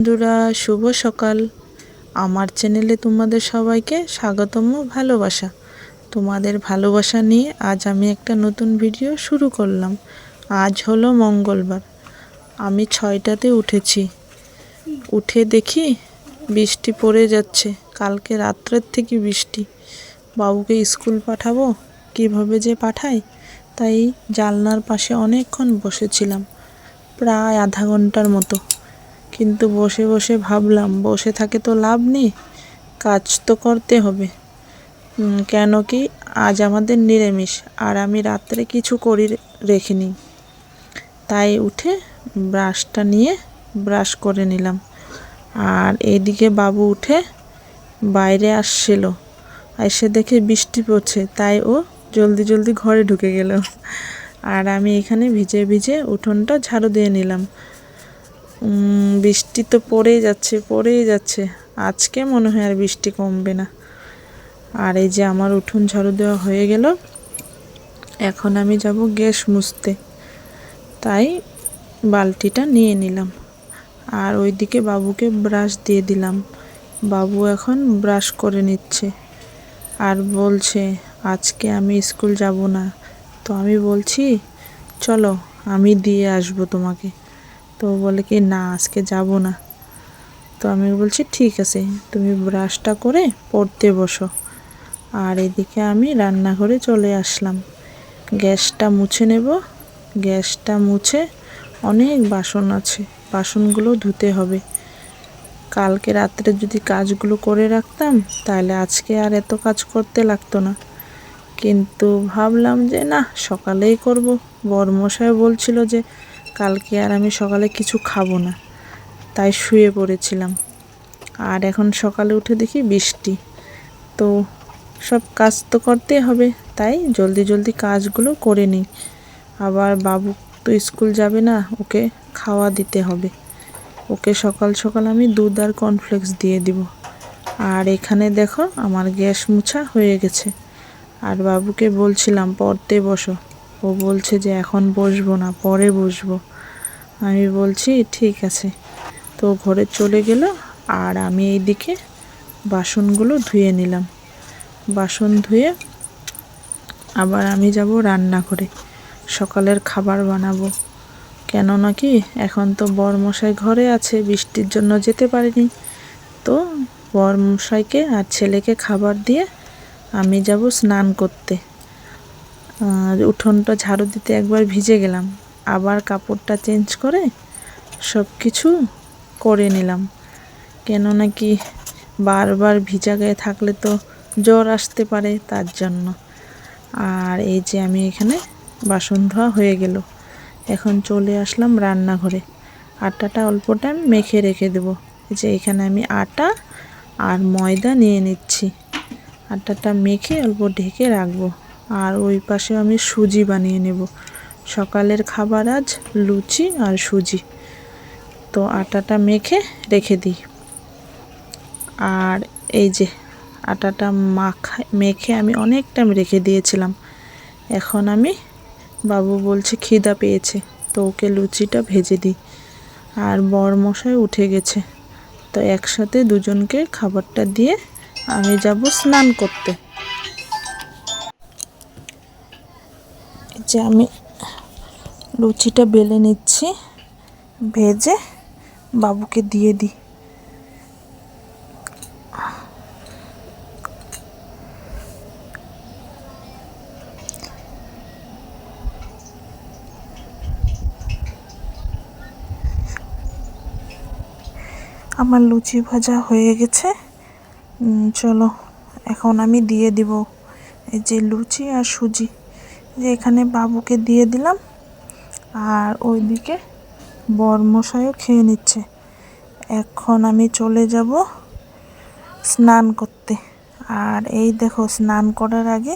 বন্ধুরা, শুভ সকাল। আমার চ্যানেলে তোমাদের সবাইকে স্বাগতম ভালোবাসা। তোমাদের ভালোবাসা নিয়ে আজ আমি একটা নতুন ভিডিও শুরু করলাম। আজ হলো মঙ্গলবার। আমি ছয়টাতে উঠেছি। উঠে দেখি বৃষ্টি পড়ে যাচ্ছে। কালকে রাত্রের থেকে বৃষ্টি। বাবুকে স্কুল পাঠাবো? কীভাবে যে পাঠাই? তাই জানলার পাশে অনেকক্ষণ বসেছিলাম। প্রায় আধা ঘণ্টার মতো। কিন্তু বসে বসে ভাবলাম, বসে থাকে তো লাভ নেই, কাজ তো করতে হবে। কেন কি আজ আমাদের নিরামিষ, আর আমি রাত্রে কিছু করি রেখিনি। তাই উঠে ব্রাশটা নিয়ে ব্রাশ করে নিলাম। আর এইদিকে বাবু উঠে বাইরে আসছিল। এসে দেখে বৃষ্টি পড়ছে, তাই ও জলদি জলদি ঘরে ঢুকে গেল। আর আমি এখানে ভিজে ভিজে উঠোনটা ঝাড়ু দিয়ে নিলাম। বৃষ্টি তো পড়েই যাচ্ছে পড়েই যাচ্ছে। আজকে মনে হয় আর বৃষ্টি কমবে না। আর এই যে আমার উঠোন ঝাড়ু দেওয়া হয়ে গেল, এখন আমি যাব গ্যাস মুছতে। তাই বালতিটা নিয়ে নিলাম। আর ওইদিকে বাবুকে ব্রাশ দিয়ে দিলাম। বাবু এখন ব্রাশ করে নিচ্ছে। আর বলছে, আজকে আমি স্কুল যাব না। তো আমি বলছি, চলো, আমি দিয়ে আসব তোমাকে। তো বলে কি, না, আজকে যাব না। তো আমি বলছি, ঠিক আছে, তুমি ব্রাশটা করে পড়তে বসো। আর এদিকে আমি রান্নাঘরে চলে আসলাম। গ্যাসটা মুছে নেব। গ্যাসটা মুছে অনেক বাসন আছে, বাসনগুলো ধুতে হবে। কালকে রাত্রে যদি কাজগুলো করে রাখতাম, তাহলে আজকে আর এত কাজ করতে লাগতো না। কিন্তু ভাবলাম যে, না, সকালেই করব। বরমশাই বলছিল যে কালকে আর আমি সকালে কিছু খাব না। তাই শুয়ে পড়েছিলাম। আর এখন সকালে উঠে দেখি বৃষ্টি। তো সব কাজ তো করতে হবে, তাই জলদি জলদি কাজগুলো করে নিই। আবার বাবু তো স্কুল যাবে না, ওকে খাওয়া দিতে হবে। ওকে সকাল সকাল আমি দুধ আর কর্নফ্লেক্স দিয়ে দিব। আর এখানে দেখো আমার গ্যাস মুছা হয়ে গেছে। আর বাবুকে বলছিলাম, পড়তে বসো। ও বলছে যে এখন বসবো না, পরে বসবো। আমি বলছি, ঠিক আছে। তো ঘরে চলে গেল আর আমি এই দিকে বাসনগুলো ধুয়ে নিলাম। বাসন ধুয়ে আবার আমি যাব রান্নাঘরে। সকালের খাবার বানাবো। কেন নাকি এখন তো বরমশাই ঘরে আছে, বৃষ্টির জন্য যেতে পারিনি। তো বরমশাইকে আর ছেলেকে খাবার দিয়ে আমি যাব স্নান করতে। আর উঠোনটা ঝাড়ু দিতে একবার ভিজে গেলাম। আবার কাপড়টা চেঞ্জ করে সব কিছু করে নিলাম। কেন নাকি বারবার ভিজা গায়ে থাকলে তো জ্বর আসতে পারে তার জন্য। আর এই যে আমি এখানে বাসন ধোয়া হয়ে গেল। এখন চলে আসলাম রান্নাঘরে। আটাটা অল্প টাইম মেখে রেখে দেবো। এই যে এখানে আমি আটা আর ময়দা নিয়ে নিচ্ছি। আটাটা মেখে অল্প ঢেকে রাখব। আর ওই পাশে আমি সুজি বানিয়ে নেব। সকালের খাবার আজ লুচি আর সুজি। তো আটাটা মেখে রেখে দিই। আর এই যে আটাটা মাখা, মেখে আমি অনেক টাইম রেখে দিয়েছিলাম। এখন আমি বাবু বলছে খিদা পেয়েছে, তো ওকে লুচিটা ভেজে দিই। আর মশাই উঠে গেছে, তো একসাথে দুজনকে খাবারটা দিয়ে আমি যাব স্নান করতে। যে আমি লুচিটা বেলে নিচ্ছি, ভেজে বাবুকে দিয়ে দিই। আমার লুচি ভাজা হয়ে গেছে। চলো, এখন আমি দিয়ে দিব এই যে লুচি আর সুজি। যে এখানে বাবুকে দিয়ে দিলাম আর ওইদিকে বরমশাইও খেয়ে নিচ্ছে। এখন আমি চলে যাব স্নান করতে। আর এই দেখো, স্নান করার আগে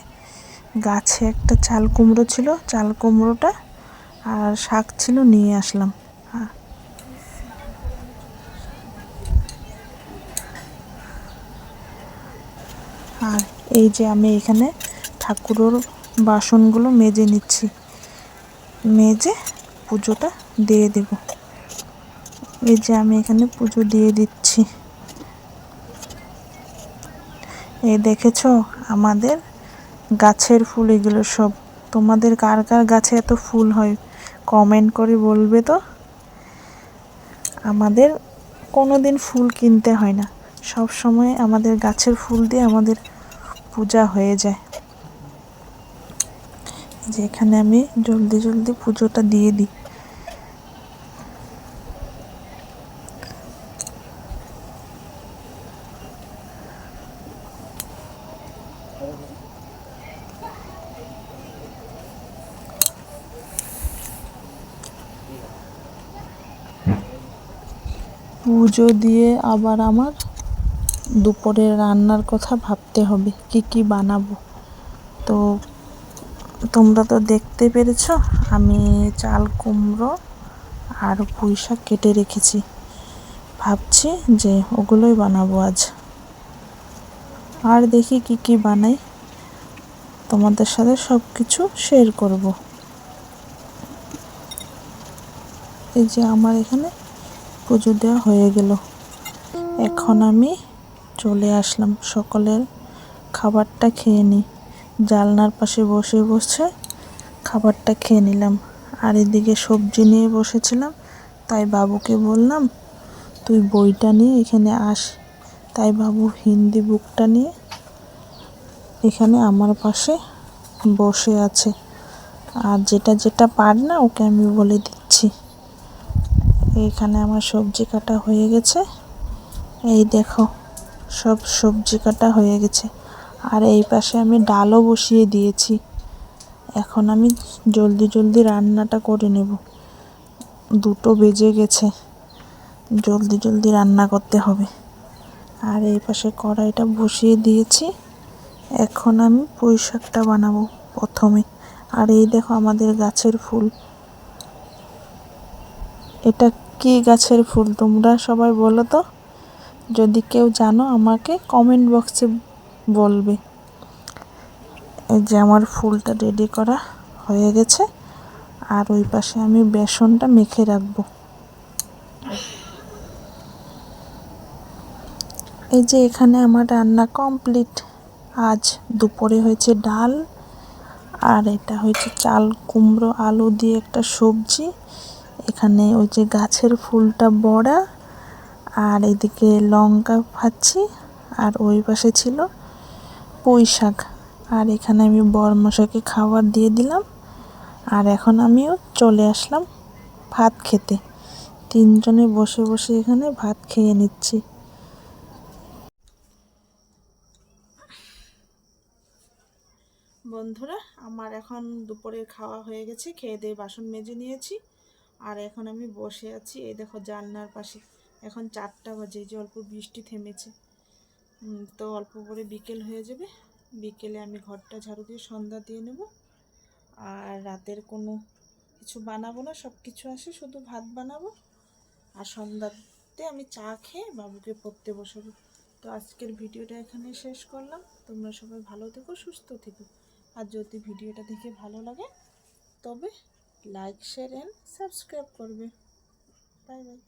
গাছে একটা চাল কুমড়ো ছিল, চাল কুমড়োটা আর শাক ছিল, নিয়ে আসলাম। আর আর এই যে আমি এখানে ঠাকুরের বাসনগুলো মেজে নিচ্ছি। মেজে পুজোটা দিয়ে দেব। এই যে আমি এখানে পুজো দিয়ে দিচ্ছি। এই দেখেছ? আমাদের গাছের ফুল এগুলো সব। তোমাদের কার কার গাছে এত ফুল হয়? কমেন্ট করে বলবে তো। আমাদের কোনো দিন ফুল কিনতে হয় না। সব সময় আমাদের গাছের ফুল দিয়ে আমাদের পূজা হয়ে যায়। যেখানে আমি জলদি জলদি পুজোটা দিয়ে দিই। পুজো দিয়ে আবার আমার দুপুরে রান্নার কথা ভাবতে হবে, কি কি বানাবো। তো তোমরা তো দেখতে পেরেছ, আমি চাল, কুমড়ো আর পুঁই শাক কেটে রেখেছি। ভাবছি যে ওগুলোই বানাবো আজ। আর দেখি কি কি বানাই। তোমাদের সাথে সব কিছু শেয়ার করব। এই যে আমার এখানে পুজো দেওয়া হয়ে গেল। এখন আমি চলে আসলাম, সকলের খাবারটা খেয়ে নিই। জালনার পাশে বসে বসে খাবারটা খেয়ে নিলাম। আর এদিকে সবজি নিয়ে বসেছিলাম, তাই বাবুকে বললাম, তুই বইটা নিয়ে এখানে আস। তাই বাবু হিন্দি বুকটা নিয়ে এখানে আমার পাশে বসে আছে। আর যেটা যেটা পার না, ওকে আমি বলে দিচ্ছি। এইখানে আমার সবজি কাটা হয়ে গেছে। এই দেখো, সব সবজি কাটা হয়ে গেছে। আর এই পাশে আমি ডালও বসিয়ে দিয়েছি। এখন আমি জলদি জলদি রান্নাটা করে নেব। দুটো বেজে গেছে। জলদি জলদি রান্না করতে হবে। আর এই পাশে কড়াইটা বসিয়ে দিয়েছি। এখন আমি পুঁই শাকটা বানাবো প্রথমে। আর এই দেখো আমাদের গাছের ফুল। এটা কি গাছের ফুল তোমরা সবাই বলো তো? যদি কেউ জানো আমাকে কমেন্ট বক্সে বলবে। এই যে আমার ফুলটা রেডি করা হয়ে গেছে, আর ওই পাশে আমি বেসনটা মেখে রাখব। এই যে এখানে আমার রান্না কমপ্লিট আজ দুপুরে হয়েছে ডাল, আর এটা হয়েছে চাল, কুমড়ো, আলু দিয়ে একটা সবজি। এখানে ওই যে গাছের ফুলটা বড়া, আর এদিকে লঙ্কা ভাজছি, আর ওই পাশে ছিল পুঁই শাক। আর এখানে আমি বরমশাকে খাবার দিয়ে দিলাম। আর এখন আমিও চলে আসলাম ভাত খেতে। তিনজনে বসে বসে এখানে ভাত খেয়ে নিচ্ছি। বন্ধুরা, আমার এখন দুপুরের খাওয়া হয়ে গেছে। খেয়ে দিয়ে বাসন মেজে নিয়েছি। আর এখন আমি বসে আছি, এই দেখো জানলার পাশে। এখন চারটা বাজে যে অল্প বৃষ্টি থেমেছে। তো অল্প করে বিকেল হয়ে যাবে। বিকেলে আমি ঘরটা ঝাড়ু দিয়ে সন্ধ্যা দিয়ে নেব। আর রাতের কোনো কিছু বানাবো না সব কিছু আসে, শুধু ভাত বানাবো। আর সন্ধ্যাতে আমি চা খেয়ে বাবুকে পড়তে বসাবো। তো আজকের ভিডিওটা এখানে শেষ করলাম। তোমরা সবাই ভালো থেকো, সুস্থ থেকো। আর যদি ভিডিওটা দেখে ভালো লাগে, তবে লাইক শেয়ার অ্যান্ড সাবস্ক্রাইব করবে। Bye bye